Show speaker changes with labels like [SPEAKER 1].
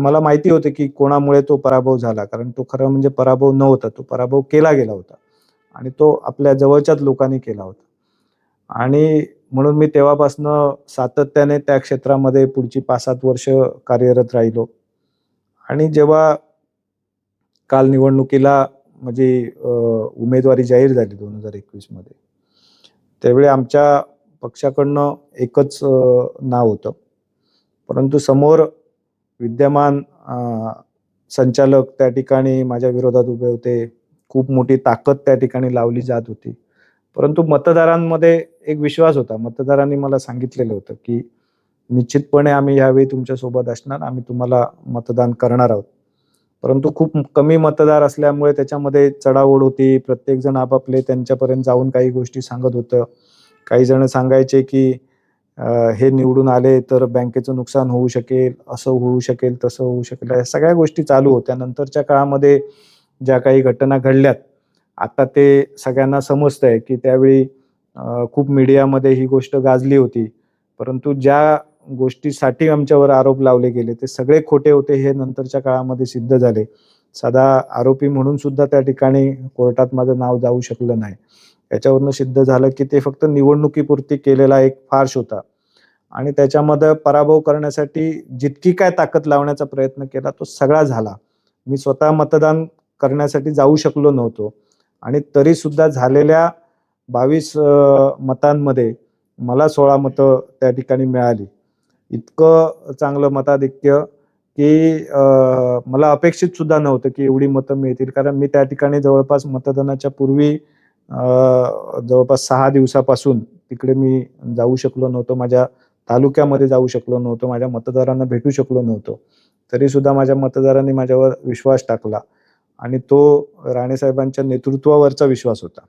[SPEAKER 1] मला माहिती होते की कोणामुळे तो पराभव झाला कारण तो खरं म्हणजे पराभव नव्हता तो पराभव केला गेला होता. आणि तो आपल्या जवळच्याच लोकांनी केला होता. आणि म्हणून मी तेव्हापासनं सातत्याने त्या क्षेत्रामध्ये पुढची पाच सात वर्ष कार्यरत राहिलो. आणि जेव्हा काल निवडणुकीला म्हणजे, माझी उमेदवारी जाहीर झाली दोन हजार एकवीसमध्ये त्यावेळी आमच्या पक्षाकडनं एकच नाव होतं. परंतु समोर विद्यमान संचालक त्या ठिकाणी माझ्या विरोधात उभे होते. खूप मोठी ताकद त्या ठिकाणी लावली जात होती. परंतु मतदारांमध्ये एक विश्वास होता. मतदारांनी मला सांगितलेलं होतं की निश्चितपणे आम्ही यावेळी तुमच्यासोबत असणार. आम्ही तुम्हाला मतदान करणार आहोत. परंतु खूप कमी मतदार असल्यामुळे त्याच्यामध्ये चढाओढ होती. प्रत्येकजण आपापले त्यांच्यापर्यंत जाऊन काही गोष्टी सांगत होतं. काही जण सांगायचे की हे निवडून आले तर बँकेचं नुकसान होऊ शकेल असं होऊ शकेल तसं होऊ शकेल या सगळ्या गोष्टी चालू होत्या. नंतरच्या काळामध्ये ज्या काही घटना घडल्यात आता ते सगळ्यांना समजतंय की त्यावेळी खूप मीडियामध्ये ही गोष्ट गाजली होती. परंतु ज्या गोष्टीसाठी आमच्यावर आरोप लावले गेले ते सगळे खोटे होते हे नंतरच्या काळामध्ये सिद्ध झाले. साधा आरोपी म्हणून सुद्धा त्या ठिकाणी कोर्टात माझं नाव जाऊ शकलं नाही. याच्यावरनं सिद्ध झालं की ते फक्त निवडणुकीपुरती केलेला एक फार्श होता. आणि त्याच्यामध्ये पराभव करण्यासाठी जितकी काय ताकद लावण्याचा प्रयत्न केला तो सगळा झाला. मी स्वतः मतदान करण्यासाठी जाऊ शकलो नव्हतो. आणि तरी सुद्धा झालेल्या बावीस मतांमध्ये मला सोळा मतं त्या ठिकाणी मिळाली. इतकं चांगलं मताधिक्य की मला अपेक्षित सुद्धा नव्हतं की एवढी मतं मिळतील. कारण मी त्या ठिकाणी जवळपास मतदानाच्या पूर्वी जवळपास सहा दिवसापासून तिकडे मी जाऊ शकलो नव्हतो माझ्या तालुक्यामध्ये जाऊ शकलो नव्हतो माझ्या मतदारांना भेटू शकलो नव्हतो. तरी सुद्धा माझ्या मतदारांनी माझ्यावर विश्वास टाकला आणि तो राणेसाहेबांच्या नेतृत्वावरचा विश्वास होता.